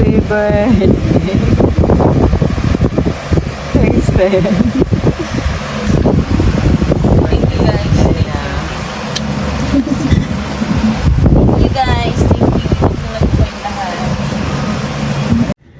Birthday. Thanks, Ted. Thank you guys. Thank you guys. Thank you. Tulad po yung lahat.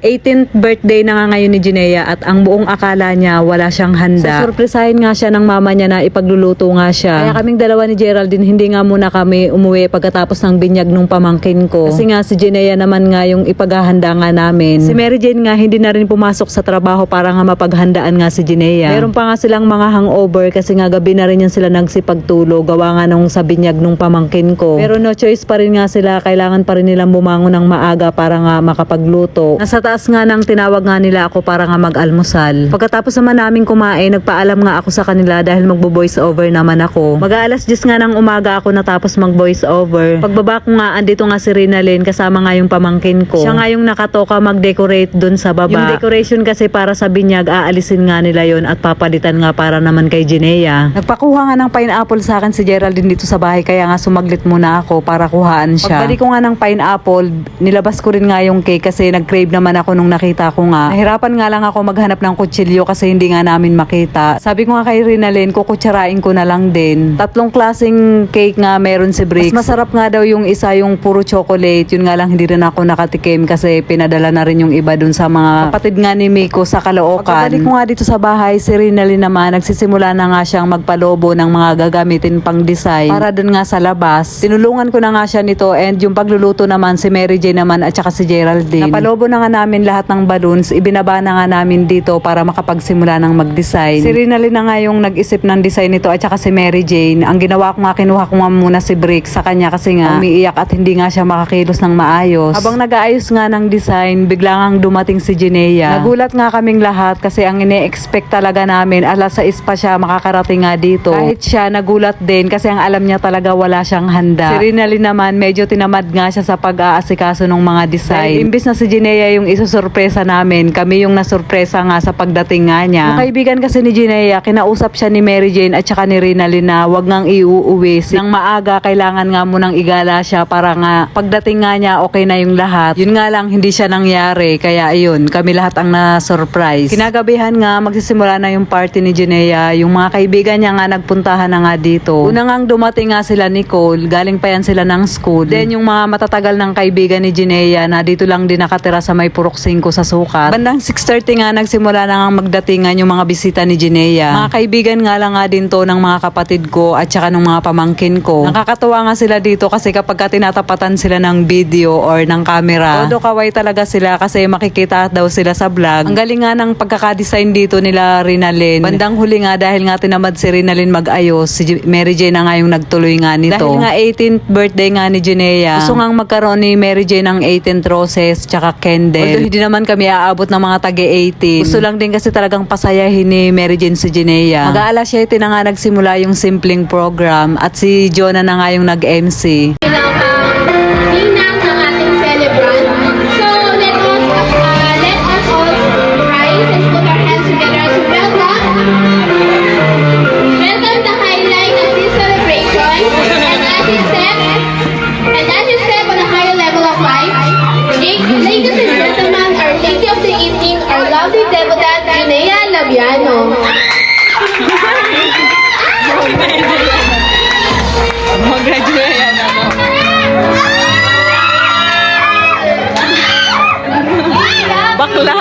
18th birthday na nga ngayon ni Jinea at ang buong akala niya wala siyang handa. Surpresahin nga siya ng mama niya na ipagluluto nga siya. Kaya kaming dalawa ni Geraldine hindi nga muna kami umuwi pagkatapos ng binyag nung pamangkin ko. Kasi nga si Jinea naman nga yung ipaghahanda nga namin. Si Mary Jane nga hindi na rin pumasok sa trabaho para nga mapaghandaan nga si Jinea. Meron pa nga silang mga hangover kasi nga gabi na rin yan sila nagsipagtulog gawa nga nung sa binyag nung pamangkin ko. Pero no choice pa rin nga sila, kailangan pa rin nilang bumangon ng maaga para nga makapagluto. Nasa taas nga nang tinawag nga nila ako para nga mag-almusal. Pagkatapos naman namin kumain, nagpaalam nga ako sa kanila dahil magbo-voice over naman ako. Mag-aalas 10 nga ng umaga ako natapos mag-voice over. Pagbaba ko nga, andito nga si Rinalyn kasama nga yung pamangkin ko. Siya nga yung nakatoka mag-decorate dun sa baba. Yung decoration kasi para sa binyag, aalisin nga nila yon at papalitan nga para naman kay Jinea. Nagpakuha nga ng pineapple sa akin si Geraldine dito sa bahay kaya nga sumaglit muna ako para kuhaan siya. Pagbalik ko nga ng pineapple, nilabas ko rin nga yung cake kasi nag-crave naman ako nung nakita ko nga. Nahirapan nga lang ako maghanap ng kutsilyo kasi hindi nga namin makita. Sabi ko nga kay Rinalyn, kukutsarain ko na lang din. Tatlong klaseng cake nga meron si Briggs. Mas masarap nga daw yung isa yung puro chocolate. Yun nga lang hindi rin ako nakatikim kasi pinadala na rin yung iba dun sa mga kapatid nga ni Miko sa Caloocan. Pagkabalik ko nga dito sa bahay, si Rinalyn naman nagsisimula na nga siyang magpalobo ng mga gagamitin pang design para dun nga sa labas. Tinulungan ko na nga siya nito and yung pagluluto naman si Mary Jane naman at saka si Geraldine. Napalobo na nga namin lahat ng balloons. Ibinaba na nga namin dito para makapagsimula ng mag-design. Si Rinalyn na nga yung nag-isip ng design nito at saka si Mary Jane. Ang ginawa ko nga, kinuha ko nga muna si Brick sa kanya kasi nga umiiyak at hindi nga siya makakilos ng maayos. Habang nag-aayos nga ng design, bigla nga dumating si Jinea. Nagulat nga kaming lahat kasi ang ine-expect talaga namin, alas 6 pa siya makakarating nga dito. Kahit siya, nagulat din kasi ang alam niya talaga wala siyang handa. Si Rinalyn naman, medyo tinamad nga siya sa pag-aasikaso ng mga design. Dahil imbis na si Jinea yung isusurpresa namin, kami yung nasurpresa nga sa pagdating nga niya. Yung kaibigan kasi ni Jinea, kinausap siya ni Mary Jane at saka ni Rinalyn na wag ngang iuuwi. Nang maaga, kailangan nga munang igala siya para nga pagdating nga niya, okay na yung lahat. Yun nga lang, hindi siya nangyari. Kaya ayun, kami lahat ang na-surprise. Kinagabihan nga, magsisimula na yung party ni Jinea. Yung mga kaibigan niya nga nagpuntahan na nga dito. Una nga dumating nga sila Nicole, galing pa yan sila ng school. Then yung mga matatagal ng kaibigan ni Jinea na dito lang din nakatira sa may Purok 5 sa Sukat. Bandang 6.30 nga nagsimula na nga magdatingan yung mga bisita ni Jinea. Mga kaibigan nga lang nga din to ng mga kapatid ko at saka ng mga pamangkin ko. Nakakatuwa nga sila dito kasi kapag ka tinatapatan sila ng video or ng camera, todo kaway talaga sila kasi makikita daw sila sa vlog. Ang galing nga ng pagkakadesign dito nila Rinalyn. Bandang huli nga dahil nga tinamad si Rinalyn mag-ayos, si Mary Jane na nga yung nagtuloy nga nito. Dahil nga 18th birthday nga ni Jinea, gusto nga magkaroon ni Mary Jane ng 18th roses tsaka candle. Although hindi naman kami aabot ng mga tagi 18. Gusto lang din kasi talagang pasayahin ni Mary Jane si Jinea. Mag-aalas 7 na nga nagsimula yung simpleng program at si Jonah na nga yung nag-MC. bilang ladies and gentlemen, our lady of the evening, our lovely debutante, Inea Labiano. Mag-graduate yan ako. Bakla.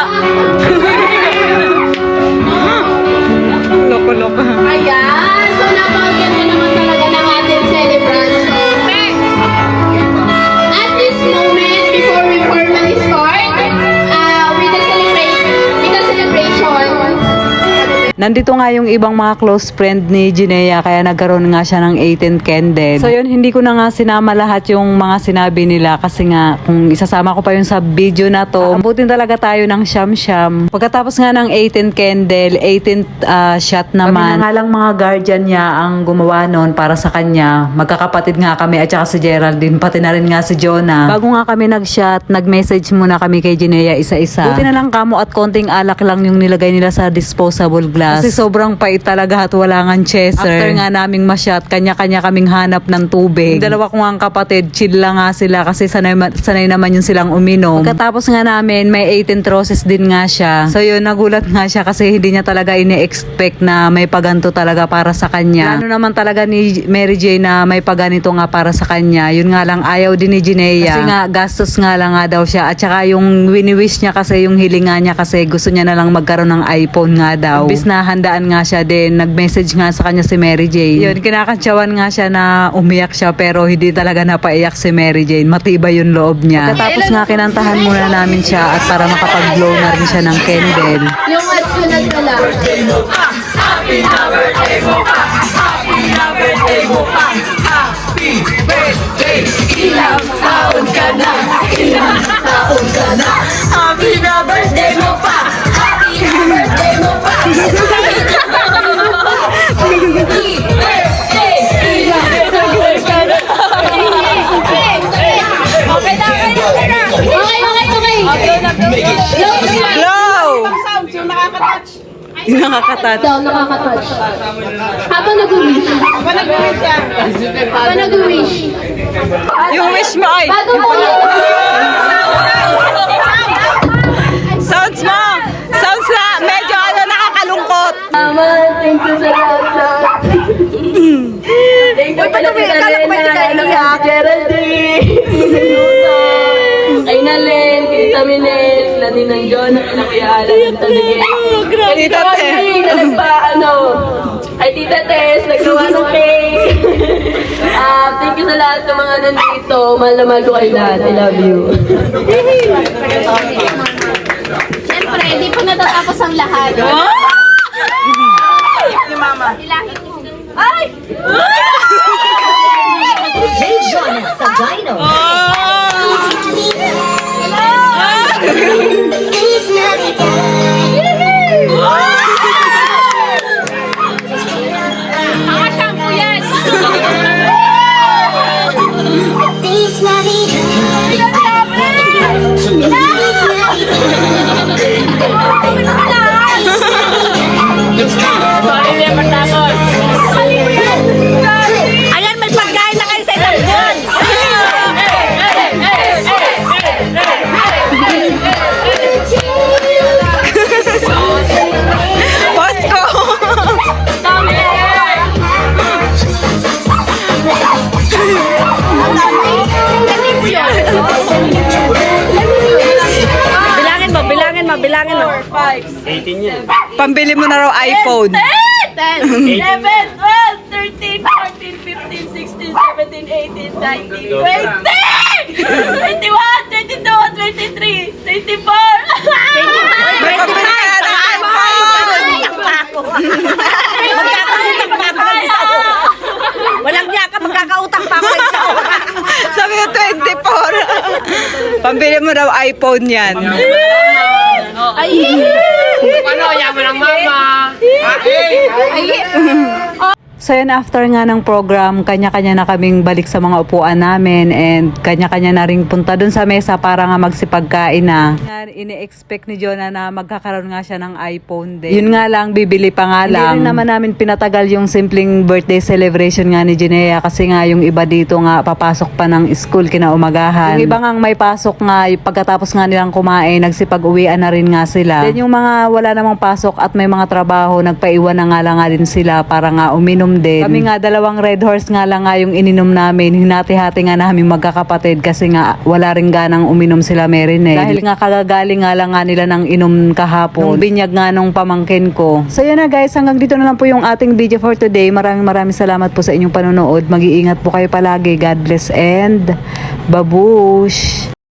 Loko-loko. Ayan. Nandito nga yung ibang mga close friend ni Jinea kaya nagkaroon nga siya ng 18th candle. So yun, hindi ko na nga sinama lahat yung mga sinabi nila kasi nga kung isasama ko pa yung sa video na to, abutin talaga tayo ng siyam-siyam. Pagkatapos nga ng 18th candle, 18th ah, shot naman. Kami na nga lang mga guardian niya ang gumawa nun para sa kanya. Magkakapatid nga kami at saka si Geraldine, pati na rin nga si Jonah. Bago nga kami nag-shot, nag-message muna kami kay Jinea isa-isa. Buti na lang kamo at konting alak lang yung nilagay nila sa disposable glass parehas. Kasi sobrang pait talaga at wala nga chaser. After nga naming masyat, kanya-kanya kaming hanap ng tubig. Yung dalawa ko nga kapatid, chill lang nga sila kasi sanay, sanay naman yung silang uminom. Pagkatapos nga namin, may 18 troses din nga siya. So yun, nagulat nga siya kasi hindi niya talaga ini-expect na may paganto talaga para sa kanya. Ano naman talaga ni Mary Jane na may paganito nga para sa kanya. Yun nga lang, ayaw din ni Jinea. Kasi nga, gastos nga lang nga daw siya. At saka yung wini-wish niya kasi, yung hilinga niya kasi gusto niya na lang magkaroon ng iPhone nga daw. Imbis na handaan nga siya din, nag-message nga sa kanya si Mary Jane. Yun, kinakantsawan nga siya na umiyak siya pero hindi talaga napaiyak si Mary Jane. Matibay yung loob niya. Pagkatapos nga kinantahan muna namin siya at para makapag-blow na rin siya ng candle. Yung at sunod na lang. Okay, okay, okay. Blow! Yung nakakatouch. Daw, nakaka-touch. Habang nag-wish. Habang nag-wish. Yung wish mo ay! Bago po Sounds mo! Sounds na medyo. Mama, thank you sa lahat. Thank you pala kay Alena, kay Geraldine, kay Nalen, kay Taminen, Lani ng John, kay Alan, ng Taligay. Kay Tita Tess. Na nagpa, ano, kay Tita Tess, naggawa ng cake. Ah, thank you sa lahat ng mga nandito. Mahal na mahal ko kayo lahat. I love you. Siyempre, hindi po natatapos ang lahat. Ilahin mo. Ay! 18 yan. Pambili mo na raw iPhone. 10, 11, 12, 13, 14, 15, 16, 17, 18, 19, 20! 21, 22, 23, 24! May pambili ka ng iPhone! Magkakautak pa ako ng isa ko. Walang niya ka, magkakautak pa ako ng isa ko. Sabi ko 24. Pambili mo daw iPhone yan. ¡Ay! Bueno, ya, pero mamá. ¡Ay! ¡Ay! ay. So yun, after nga ng program, kanya-kanya na kaming balik sa mga upuan namin and kanya-kanya na rin punta dun sa mesa para nga magsipagkain na. Ini-expect ni Jonah na magkakaroon nga siya ng iPhone din. Yun nga lang, bibili pa nga lang. Hindi naman namin pinatagal yung simpleng birthday celebration nga ni Jinea kasi nga yung iba dito nga papasok pa ng school kinaumagahan. Yung iba nga may pasok nga, pagkatapos nga nilang kumain, nagsipag-uwian na rin nga sila. Then yung mga wala namang pasok at may mga trabaho, nagpaiwan na nga lang nga din sila para nga uminom din. Kami nga dalawang red horse nga lang nga yung ininom namin. Hinati-hati nga namin magkakapatid kasi nga wala rin ganang uminom sila meron eh. Dahil nga kagagaling nga lang nga nila ng inom kahapon. Nung binyag nga nung pamangkin ko. So yun na guys, hanggang dito na lang po yung ating video for today. Maraming maraming salamat po sa inyong panonood. Mag-iingat po kayo palagi. God bless and babush!